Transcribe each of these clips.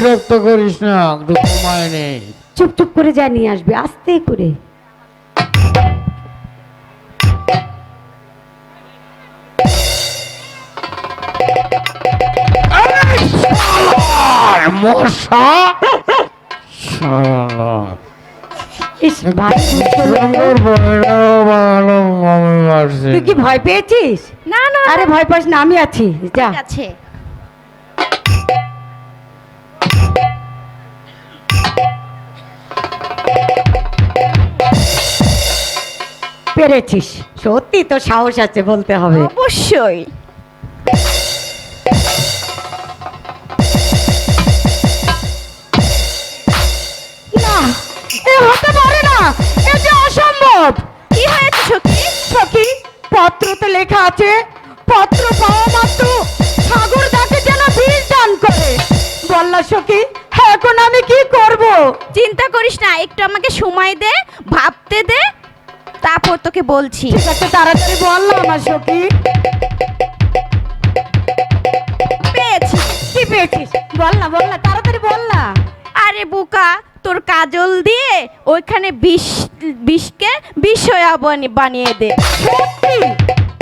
বিরক্ত করিস না একটু কমায় নেই। চুপ চুপ করে যা নিয়ে আসবে আস্তে করে। মশা! তুই কি ভয় পেয়েছিস? না না। আরে ভয় পাস না আমি আছি যা। আছে। পেরেছিস? সত্যি তো সাহস আছে বলতে হবে। অবশ্যই। না এ হতে পারে না এটা অসম্ভব। কি হয়েছে সখী? সখী পত্রতে লেখা আছে পত্র পাওয়া মাত্র সাগর তাকে যেন বীজ দান করে। বললা সখী এখন আমি কি করব? চিন্তা করিস না একটু আমাকে সময় দে ভাবতে দে তারপর তোকে বলছি। ঠিক আছে তাড়াতাড়ি বল না আমার সখী। পেয়েছি। কি পেয়েছিস? বল না বল না তাড়াতাড়ি বল না। আরে বোকা তোর কাজল দিয়ে ওইখানে বিষ বিষকে বিষয়া বানিয়ে দে। সত্যি?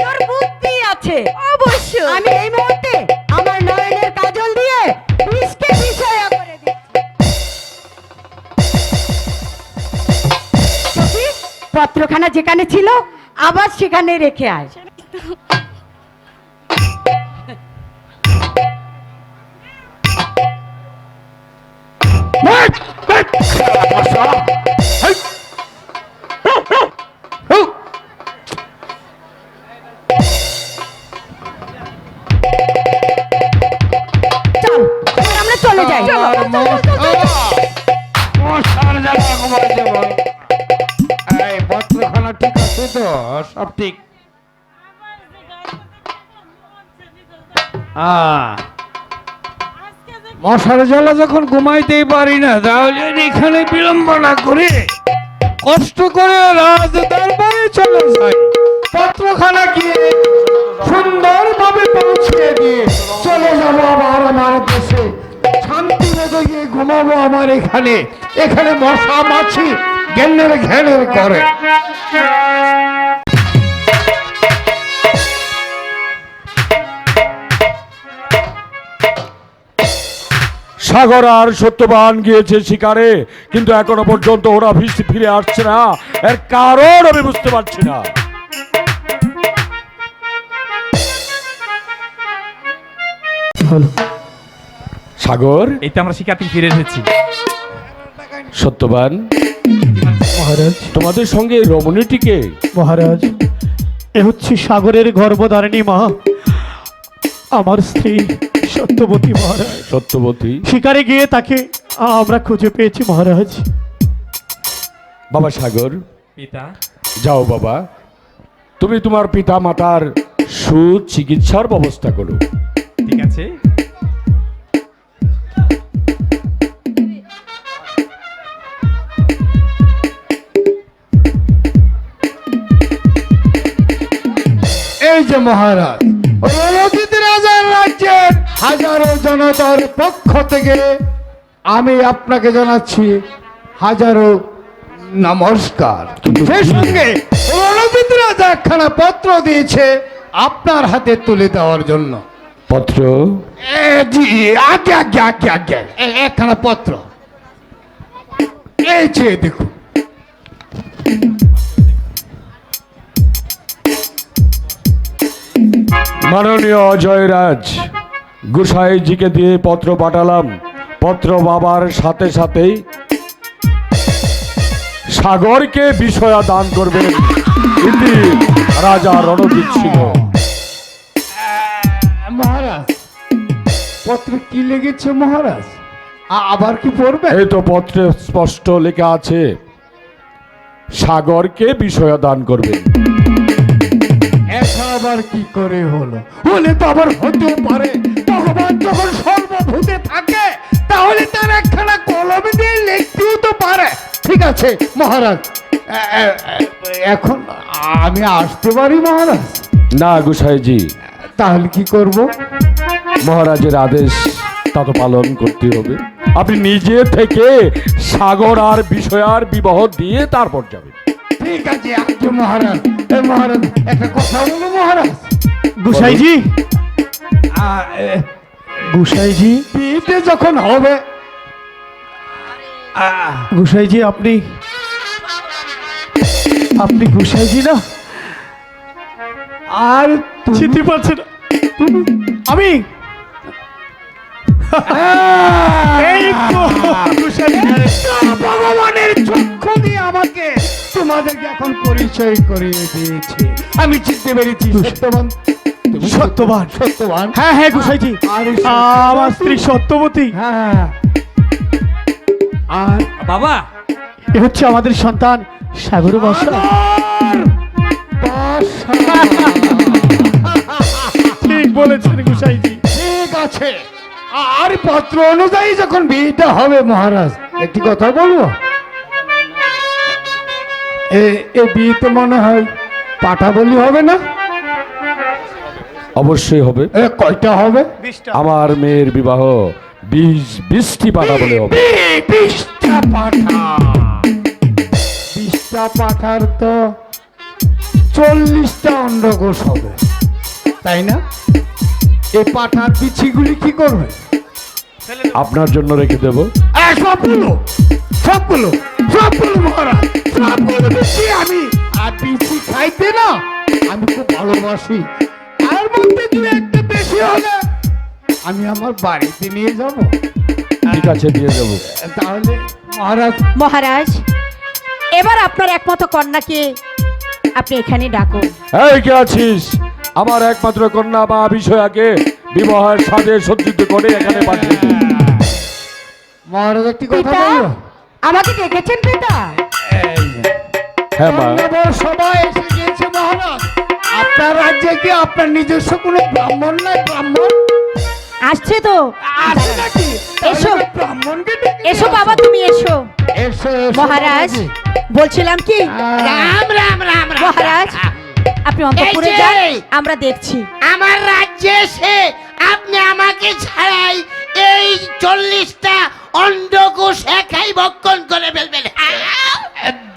তোর বুদ্ধি আছে। অবশ্যই। আমি এই মুহূর্তে আমার নয়নের কাজল দিয়ে বিষকে পত্রখানা যেখানে ছিল আবার সেখানে রেখে আয়। চল আমরা চলে যাই তো, সব ঠিক। মশার জ্বালা যখন ঘুমাইতেই পারি না, তাহলে এখানে বিলম্ব না করে কষ্ট করে রাজ দরবারে চলে যাই। পত্রখানা গিয়ে সুন্দরভাবে পৌঁছে দিয়ে চলে যাব আবার আমার দেশে। শান্তি মতো গিয়ে ঘুমাবো আমার এখানে। এখানে মশা মাছি ঘেনের ঘেনের করে। সাগর আর সত্যবান গিয়েছে শিকারে কিন্তু এখনও পর্যন্ত ওরা ফিস- ফিরে আসছে না। এর কারণ আমি বুঝতে পারছি না। সাগর? এই তো আমরা শিকার থেকে ফিরে এসেছি। সত্যবান? মহারাজ। তোমাদের সঙ্গে এই রমণীটিকে মহারাজ এ হচ্ছে সাগরের গর্ভধারিণী মা। আমার স্ত্রী সত্যবতী মহারাজ। সত্যবতী। শিকারে গিয়ে তাকে আমরা খুঁজে পেয়েছি মহারাজ। বাবা সাগর পিতা। যাও বাবা। তুমি তোমার পিতা মাতার সুচিকিৎসার ব্যবস্থা করো। ঠিক আছে। এই যে মহারাজ রাজার রাজ্যের হাজারো জনতার পক্ষ থেকে আমি আপনাকে জানাচ্ছি হাজারো নমস্কার। সেই সঙ্গে রাজা একখানা পত্র দিয়েছে আপনার হাতে তুলে দেওয়ার জন্য। পত্র? জি আগে আগে আগে আগে একখানা পত্র। এই চেয়ে দেখুন। মাননীয় জয়রাজ গুসাইজিকে দিয়ে পত্র পাঠালাম। পত্র বাবার সাথে সাথেই সাগরকে বিষয়া দান করবেন ইতি রাজা রণজিৎ সিংহ। মহারাজ পত্রে কি লেগেছে মহারাজ? আবার কি পড়বে? এই তো পত্রে স্পষ্ট লেখা আছে সাগরকে বিষয়া দান করবেন। আবার কি করে হলো? হলে তো আবার হতেও পারে। ভগবান যখন সর্বভূতে থাকে তাহলে তার একখানা কলম দিয়ে লিখতেও তো পারে। ঠিক আছে মহারাজ। এখন আমি আসতে পারি মহারাজ? না গুসাইজি। তাহলে কি করব? মহারাজের আদেশ তা তো পালন করতে হবে। আপনি নিজে থেকে সাগর আর বিষয়ার বিবাহ দিয়ে তারপর যাবেন। ঠিক আছে আজকে মহারাজ? এ মহারাজ একটা কথা বলো মহারাজ। গুসাইজি? আ, গুসাইজি? বিয়েতে যখন হবে গুসাইজি আপনি আপনি গুসাইজি না? আর চিনতে পারছেন না? আমি? গুসাইজি। ভগবানের চক্ষু দিয়ে আমাকে তোমাদেরকে এখন পরিচয় করিয়ে দিয়েছে। আমি চিনতে পেরেছি সত্যবান। সত্যবান। সত্যবান? হ্যাঁ হ্যাঁ গুসাইজি। আরে আমার স্ত্রী সত্যবতী। হ্যাঁ আর বাবা। এ হচ্ছে আমাদের সন্তান সাগর বর্ষা। ঠিক বলেছেন গুসাইজি। ঠিক আছে। আর পত্র অনুযায়ী যখন বিয়েটা হবে মহারাজ একটি কথা বলব? এ- এ বিয়েতে মনে হয় পাঠা বলি হবে না? অবশ্যই হবে। এ কয়টা হবে? আমার মেয়ের বিবাহ বিশ বৃষ্টি পাঠা বলে হবে বিশটা পাঠা। বিশটা পাঠার তো চল্লিশটা অন্ডকোষ হবে। তাই না? এই পাঠার বিছিগুলি কি করবে? আপনার জন্য রেখে দেব। সবগুলো সবগুলো। বেশি আমি আর বিচি খাইতে না আমি খুব ভালোবাসি। আর মধ্যে দু একটা বেশি হলে আমি আমার বাড়িতে নিয়ে যাব। ঠিক আছে দিয়ে দেবো তাহলে মহারাজ মহারাজ এবার আপনার একমাত্র কন্যাকে আপনি এখানে ডাকুন। এই কে আছিস? আমার একমাত্র কন্যা বা বিষয়াকে বিবাহের সাথে সজ্জিত করে এখানে পাঠিয়ে। মহারাজ একটি কথা বলব আমাকে ডেকেছেন পিতা হ্যাঁ মা। সবাই এসে গিয়েছে মহারাজ। আপনার রাজ্যে কি আপনার নিজস্ব কোনো ব্রাহ্মণ নাই ব্রাহ্মণ? আসছে তো। আছে নাকি? এসো। ব্রাহ্মণকে এসো বাবা তুমি এসো। এসো মহারাজ বলছিলাম কি? রাম রাম রাম মহারাজ আপনি অন্তপুরে যান আমরা দেখছি। আমার রাজ্যে এসে আপনি আমাকে ছাড়াই এই চল্লিশটা অন্ডকোষ একাই ভক্ষণ করে ফেলবেন।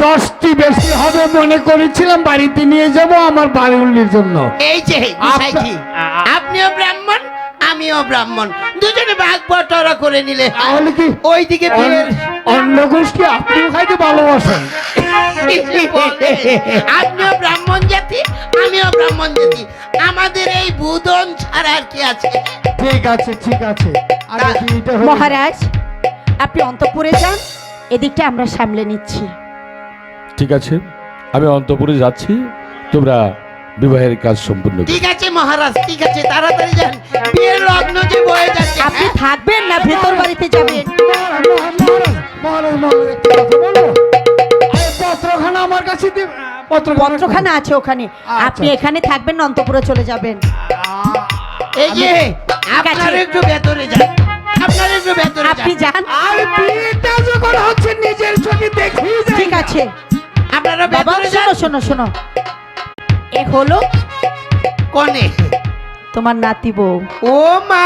দশটি বেশি হবে মনে করেছিলাম বাড়িতে নিয়ে যাব আমার বাড়ির জন্য। এই যে আপনিও ব্রাহ্মণ আমিও ব্রাহ্মণ। দুজনে ভাগ বটরা করে নিলে তাহলে কি ওইদিকে গোষ্ঠী আপনিও খাইতে ভালোবাসেন? আপনিও ব্রাহ্মণ জাতি আমিও ব্রাহ্মণ জাতি। আমাদের এই বুদন ছাড়া আর কি আছে? ঠিক আছে ঠিক আছে। মহারাজ আপনি অন্তপুরে যান এদিকটা আমরা সামলে নিচ্ছি। ঠিক আছে আমি অন্তপুরে যাচ্ছি তোমরা বিবাহের কাজ সম্পূর্ণ ঠিক আছে মহারাজ ঠিক আছে তাড়াতাড়ি যান। বিয়ের লগ্ন যে বয়ে যাচ্ছে আপনি হ্যাঁ? থাকবেন না ভেতর বাড়িতে যাবেন। মহারাজ, মহারাজ, মহারাজ, মহারাজ, একটা কথা বলব? পত্রখানা আমার কাছে দিন পত্রখানা পত্রখানা আছে ওখানে। আপনি এখানে থাকবেন অন্তপুরে চলে যাবেন। এই যে আপনার একটু ভেতরে যান। আপনার একটু ভেতরে আপনি যান। আর বিয়েটা যখন হচ্ছে নিজের চোখে দেখি ঠিক আছে। আপনারা বাবা ভেতরে যান। শোনো শোনো। এ হলো কোনে? তোমার নাতি বউ। ও মা!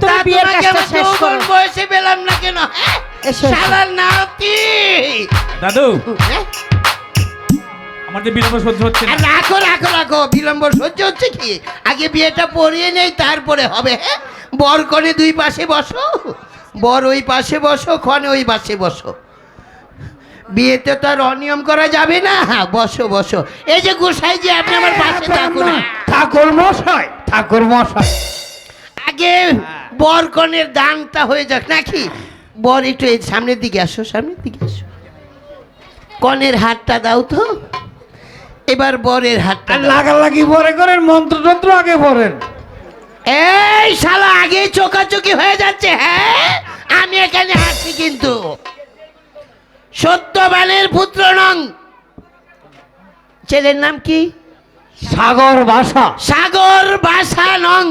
তুমি বিয়ের কাজটা শেষ করো। বয়সে পেলাম না কেন? নাতি! দাদু! হ্যাঁ? আমাদের বিলম্ব সহ্য হচ্ছে না। রাখো রাখো রাখো। বিলম্ব সহ্য হচ্ছে কি? আগে বিয়েটা পড়িয়ে নেই তারপরে হবে হ্যাঁ? বর কনে দুই পাশে বসো বর ওই পাশে বসো ক্ষণে ওই পাশে বসো। বিয়েতে তো আর অনিয়ম করা যাবে না। বসো বসো। এই যে গোসাই যে আপনি আমার পাশে থাকুন। ঠাকুর মশাই ঠাকুর মশাই। আগে বর কনের দানটা হয়ে যাক নাকি? বর একটু এই সামনের দিকে আসো সামনের দিকে আসো। কনের হাতটা দাও তো। এবার বরের হাতটা আর দাও। লাগালাগি পরে করেন মন্ত্র তন্ত্র আগে পড়েন এই শালা আগে চোকাচুকি হয়ে যাচ্ছে হ্যাঁ? আমি এখানে আছি কিন্তু। সত্যবানের পুত্র নং। ছেলের নাম কি? সাগর বাসা। সাগর বাসা নং।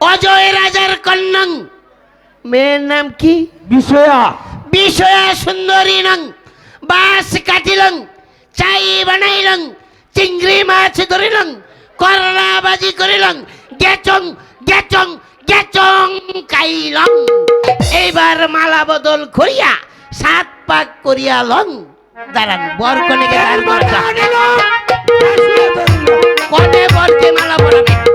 অজয় রাজার কন্যং। মেয়ের নাম কি? বিষয়া। বিষয়া সুন্দরী নং। বাস কাটিলং চাই বানাইলং চিংড়ি মাছ ধরিলং করলা বাজি করিলং গেচং গেচং গেচং কাইলং। মালা বদল করিয়া সাত পাক করিয়া লং। দাঁড়ান বর কনেকে দাঁড়। কনে বরকে মালা পরাবে?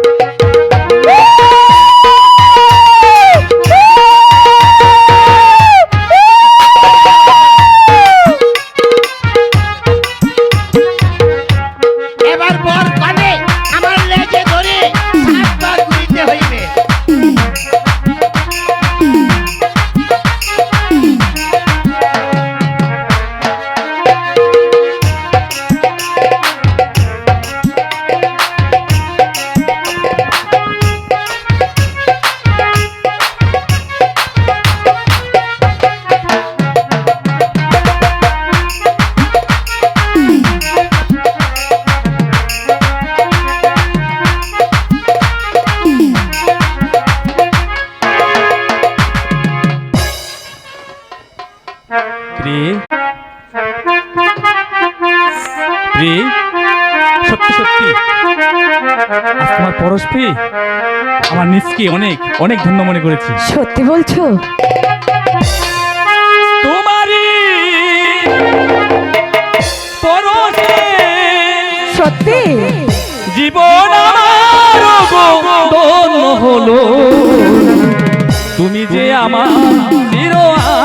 পেয়ে আমার নিজকে অনেক অনেক ধন্য মনে করেছি। সত্যি বলছো? তোমারই সত্যি? জীবন আমার হলো। তুমি যে আমার চির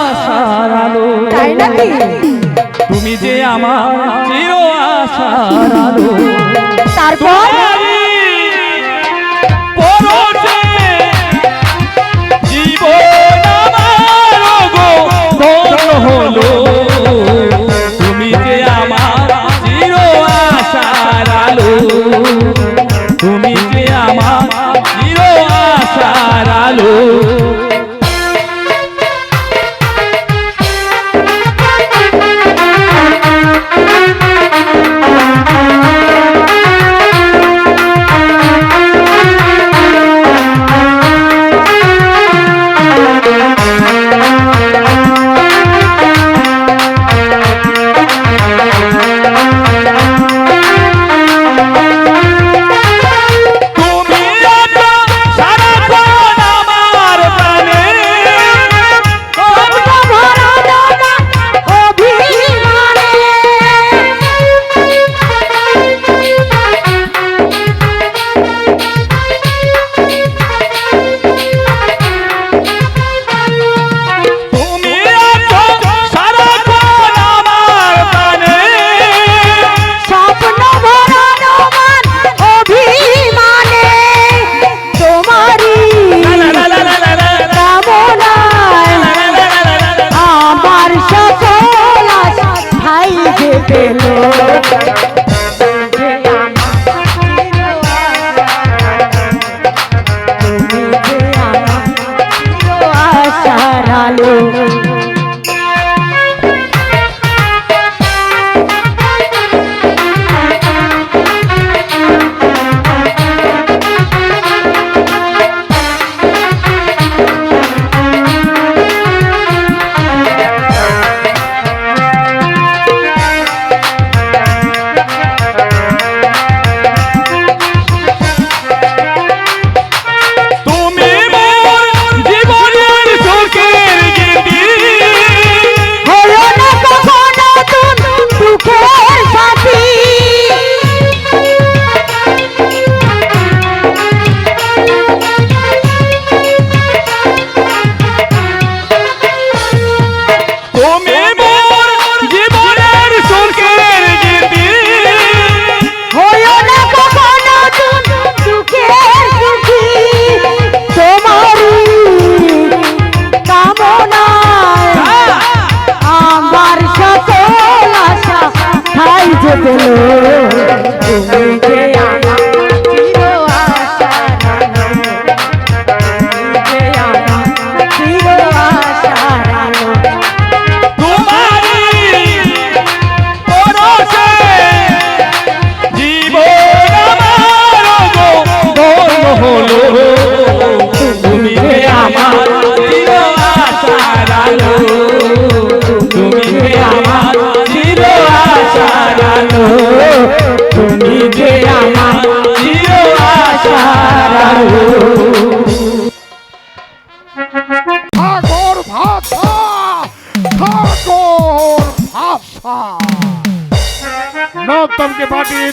আশার আলো। তাই নাকি? তুমি যে আমার চির আশার আলো। তারপর? জীবন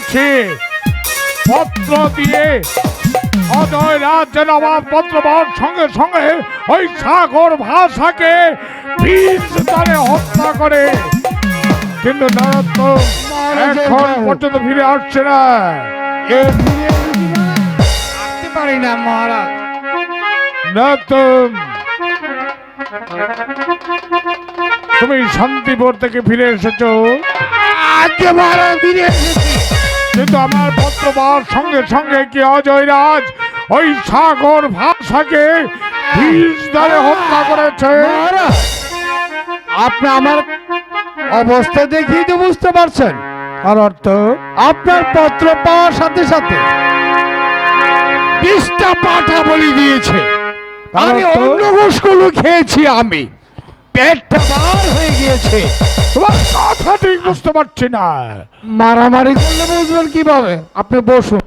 পাঠিয়েছে পত্র দিয়ে অজয় রাজ যেন আমার পত্র সঙ্গে সঙ্গে ওই সাগর ভাষাকে বীজ তারে হত্যা করে। কিন্তু এখন পর্যন্ত ফিরে আসছে না। এ ফিরে এসেছি আসতে পারি না মহারাজ। নরোত্তম তুমি শান্তিপুর থেকে ফিরে এসেছ? আজকে মহারাজ ফিরে এসেছি। কিন্তু আমার পত্র পাওয়ার সঙ্গে সঙ্গে কি অজয় রাজ ওই সাগর ভাষাকে বিষ দ্বারে হত্যা করেছে। আপনি আমার অবস্থা দেখেই তো বুঝতে পারছেন। আর অর্থ? আপনার পত্র পাওয়ার সাথে সাথে বিশটা পাঠা বলি দিয়েছে। আমি? অন্য ঘোষগুলো খেয়েছি আমি। পেটটা হয়ে গিয়েছে। তোমার কথা ঠিক বুঝতে পারছি না। মারামারি করলে বুঝবেন কীভাবে? আপনি বসুন।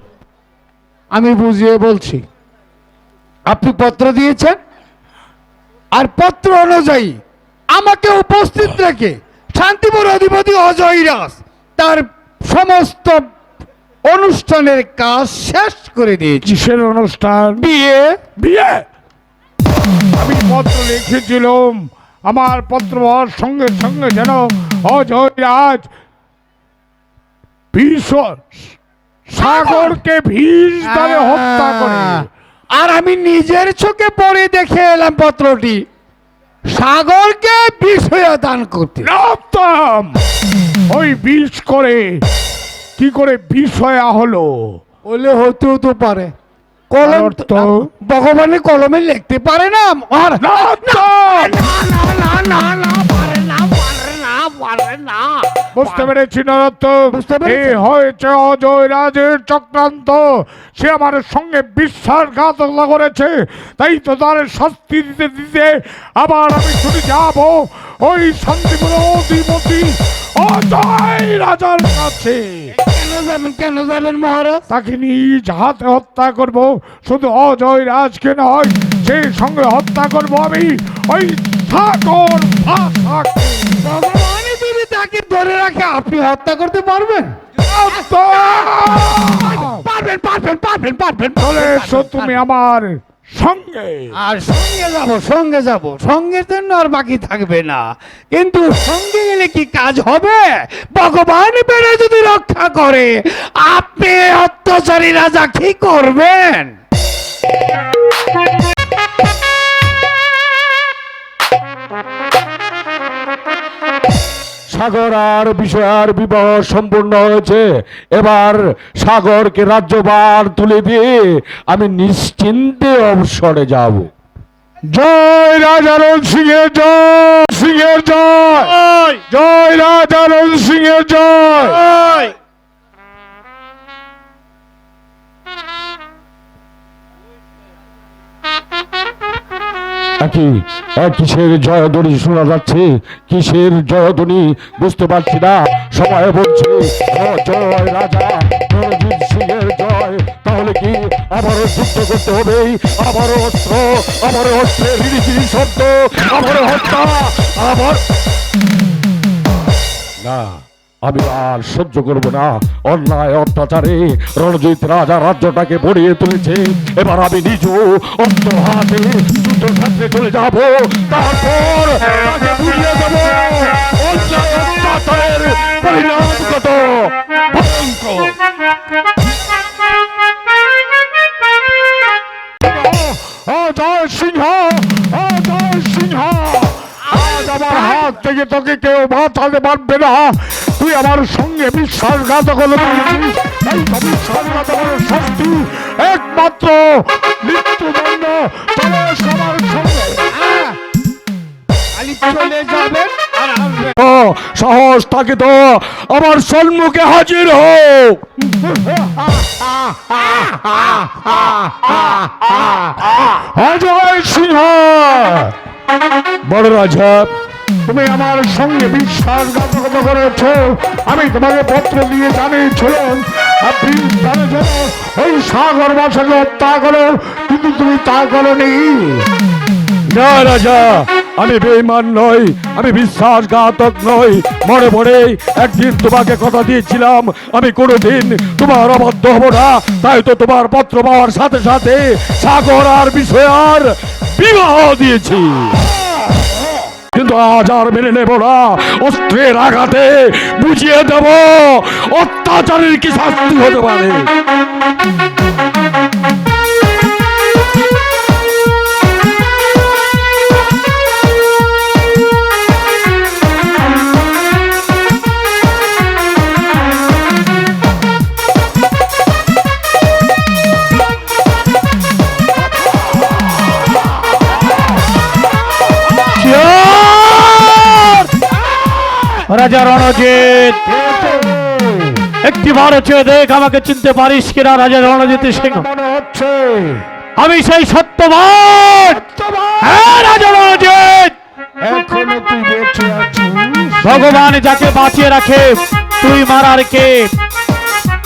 আমি বুঝিয়ে বলছি। আপনি পত্র দিয়েছেন? আর পত্র অনুযায়ী আমাকে উপস্থিত রেখে শান্তিপুর অধিপতি অজয় রাস তার সমস্ত অনুষ্ঠানের কাজ শেষ করে দিয়েছি। কিসের অনুষ্ঠান? বিয়ে। বিয়ে? আমি পত্র লিখেছিলাম। আমার পত্র সঙ্গে সঙ্গে যেন অজয় রাজ বিষ সাগরকে দ্বারে হত্যা করে। আর আমি নিজের চোখে পড়ে দেখে এলাম পত্রটি। সাগরকে বিষয় দান করতে। ওই বিষ করে কি করে বিষয়া হলো? বলে হতেও তো পারে। কলম তো-? ভগবানের কলমে লিখতে পারে না আর না না না না পারে না পারে না পারে না। বুঝতে পেরেছি পেরেছি। হয়েছে অজয় রাজের চক্রান্ত। সে আমার সঙ্গে বিশ্বাসঘাতকতা করেছে। তাই তো তার শাস্তি দিতে দিতে আবার আমি ছুটে যাব। ওই শান্তিপুর অধিপতি অজয় রাজার কাছে। কেন যাবেন কেন যাবেন মহারাজ? তাকে নিজ হাতে হত্যা করব শুধু অজয় রাজকে নয় সেই সঙ্গে হত্যা করব আমি ওই ভাষাকে ভগবানই যদি তাকে ধরে রাখে আপনি হত্যা করতে পারবেন? পারবেন পারবেন পারবেন পারবেন তুমি আমার সঙ্গে। আর সঙ্গে যাব সঙ্গে যাব। সঙ্গের জন্য আর বাকি থাকবে না। কিন্তু সঙ্গে গেলে কি কাজ হবে? ভগবান বেড়ে যদি রক্ষা করে, আপনি অত্যাচারী রাজা কি করবেন? সাগর আর বিষয়ার বিবাহ সম্পূর্ণ হয়েছে। এবার সাগরকে রাজ্যবার তুলে দিয়ে আমি নিশ্চিন্তে অবসরে যাব। জয় রাজারণ সিং এর জয় সিং এর জয়। জয় রাজারণ সিং এর জয়। কি কিসের জয়ধ্বনি শোনা যাচ্ছে? কিসের জয়ধ্বনি বুঝতে পারছি না। সবাই বলছে জয় রাজা, রণজিৎ সিংহের জয়। তাহলে কি আবারও যুদ্ধ করতে হবে? আবারও অস্ত্র আবারও অস্ত্রের হিরিহিরি শব্দ হত্যা, আবার না। আমি আর সহ্য করব না। অন্যায়, অত্যাচারে রণজিৎ রাজা রাজ্যটাকে বড়িয়ে তুলেছে। এবার আমি নিজ অস্ত্র হাতে যুদ্ধ ক্ষেত্রে চলে যাব। তারপর অজয় সিংহ। আমার হাত থেকে তোকে কেউ বাঁচাতে পারবে না। তুই আমার সঙ্গে বিশ্বাসঘাতকতা করেছিস এই তো বিশ্বাসঘাতকতার শাস্তি একমাত্র মৃত্যুদণ্ড। আমার সঙ্গে। চলে যাবেন সাহস থাকে তো। আমার সম্মুখে হাজির হোক অজয় সিংহ। বড় রাজা, তুমি আমার সঙ্গে বিশ্বাসঘাতকতা করেছ। আমি তোমাকে পত্র দিয়ে জানিয়েছিলাম ওই সাগর বাসাকে হত্যা করো কিন্তু তুমি তা করনি। না রাজা, আমি বেইমান নই, আমি বিশ্বাসঘাতক নই। মনে মনে একদিন তোমাকে কথা দিয়েছিলাম, আমি কোনোদিন তোমার অবাধ্য হব না। তাই তো তোমার পত্র পাওয়ার সাথে সাথে সাগর আর বিষয় আর বিবাহ দিয়েছি। কিন্তু আজ আর মেনে নেব না। অস্ত্রের আঘাতে বুঝিয়ে দেব। অত্যাচারের কি শাস্তি হতে পারে? রাজা রণজিৎ একটি বার চেয়ে দেখ আমাকে চিনতে পারিস কিনা রাজা রণজিৎ সিংহ। হচ্ছে। আমি সেই সত্যবান। হ্যাঁ রাজা রণজিৎ এখনও তুই বেঁচে আছিস। ভগবান যাকে বাঁচিয়ে রাখে তুই মারার কে?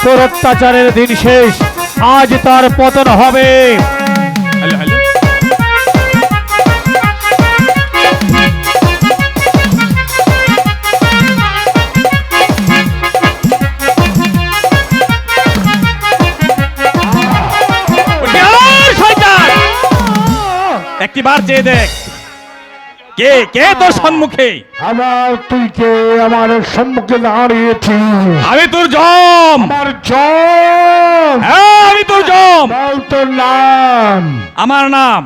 তোর অত্যাচারের দিন শেষ আজ তার পতন হবে। Hello hello. বার চেয়ে দেখ। কে কে তোর সম্মুখে? আমার তুই কে আমার সম্মুখে দাঁড়িয়েছিস আমি তোর জম। আমার জন হ্যাঁ আমি তোর জম। বল তোর নাম। আমার নাম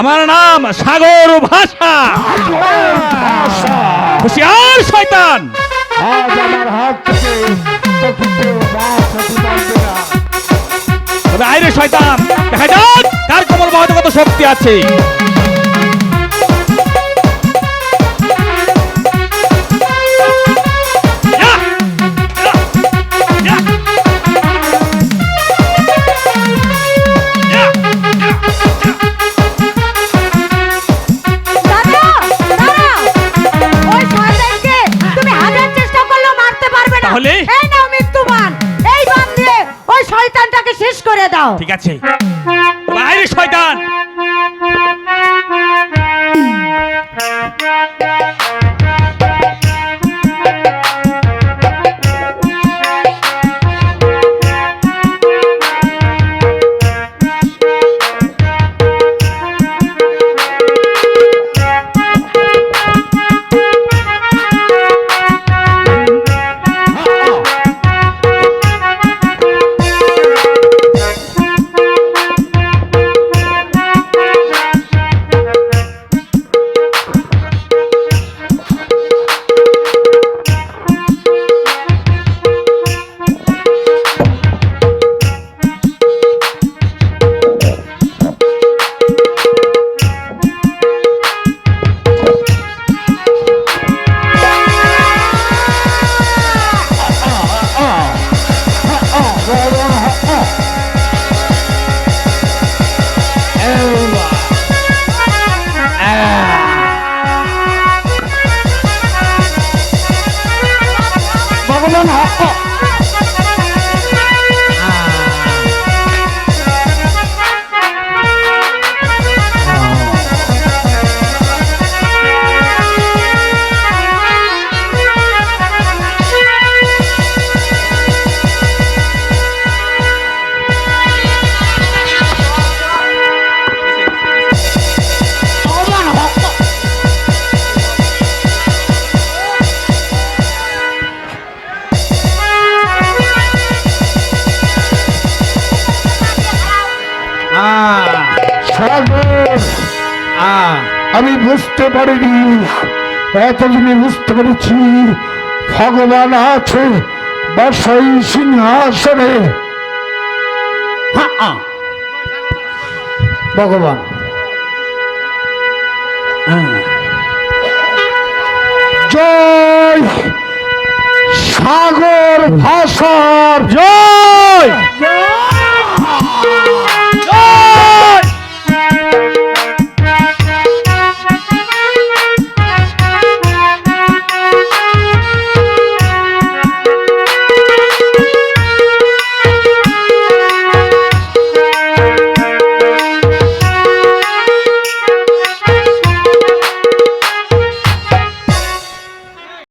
আমার নাম সাগর ভাষা। হুশিয়ার শয়তান। আজ আমার হাত থেকে। তবে আইরে শয়তান দেখা যাক। কোমর কত শক্তি আছে। ওই তাহলে? এই নাও এই বান দিয়ে শয়তানটাকে শেষ করে দাও। ঠিক আছে। সাগর বুঝতে পারিনি। এতদিনে বুঝতে পেরেছি ভগবান আছে বসাই সিংহাসনে। ভগবান। জয় সাগর ভাষার জয়! জয়!